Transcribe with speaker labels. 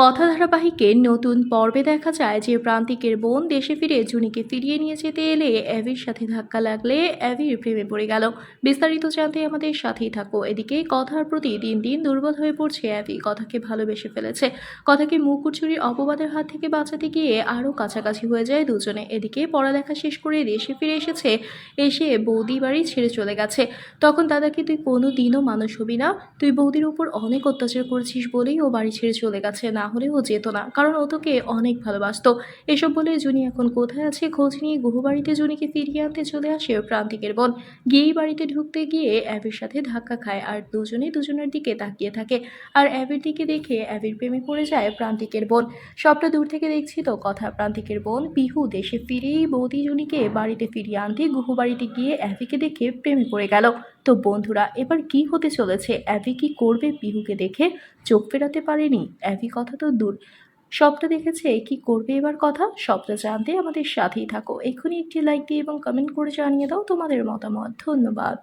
Speaker 1: কথা ধারাবাহিকে নতুন পর্বে দেখা যায় যে প্রান্তিকের বোন দেশে ফিরে জুনিকে ফিরিয়ে নিয়ে যেতে এলে অ্যাভির সাথে ধাক্কা লাগলে অ্যাভির প্রেমে পড়ে গেল। বিস্তারিত জানতে আমাদের সাথেই থাকো। এদিকে কথার প্রতি দিন দিন দুর্বল হয়ে পড়ছে অ্যাভি। কথাকে ভালোবেসে ফেলেছে। কথাকে মুকুচুরির অপবাদের হাত থেকে বাঁচাতে গিয়ে আরও কাছাকাছি হয়ে যায় দুজনে। এদিকে পড়ালেখা শেষ করে দেশে ফিরে এসেছে। এসে বৌদি বাড়ি ছেড়ে চলে গেছে। তখন, দাদাকে তুই কোনো দিনও মানুষ হবি না। তুই বৌদির উপর অনেক অত্যাচার করেছিস বলেই ও বাড়ি ছেড়ে চলে গেছে। না হলে ও যেত না, কারণ ও তোকে অনেক ভালোবাসতো। এসব বলে জুনি এখন কোথায় আছে খোঁজ নিয়ে গুহবাড়িতে জুনিকে ফিরিয়ে আনতে চলে আসে প্রান্তিকের বোন। গিয়েই বাড়িতে ঢুকতে গিয়ে অ্যাবির সাথে ধাক্কা খায় আর দুজনে দুজনের দিকে তাকিয়ে থাকে আর অ্যাবির দিকে দেখে অ্যাবির প্রেমে পড়ে যায় প্রান্তিকের বোন। সবটা দূর থেকে দেখছি তো কথা, প্রান্তিকের বোন পিহু দেশে ফিরেই বৌদি জুনিকে বাড়িতে ফিরিয়ে আনতে গুহবাড়িতে গিয়ে অ্যাবিকে দেখে প্রেমে পড়ে গেল। তো বন্ধুরা, এবার কি হতে চলেছে? অ্যাভি কি করবে পিহুকে দেখে? চোখ ফেরাতে পারেনি? অ্যাভি কথা তো দূর। সবটা দেখেছে কি করবে এবার কথা? সবটা জানতে আমাদের সাথেই থাকো। এক্ষুনি একটি লাইক দিয়ে এবং কমেন্ট করে জানিয়ে দাও তোমাদের মতামত। ধন্যবাদ।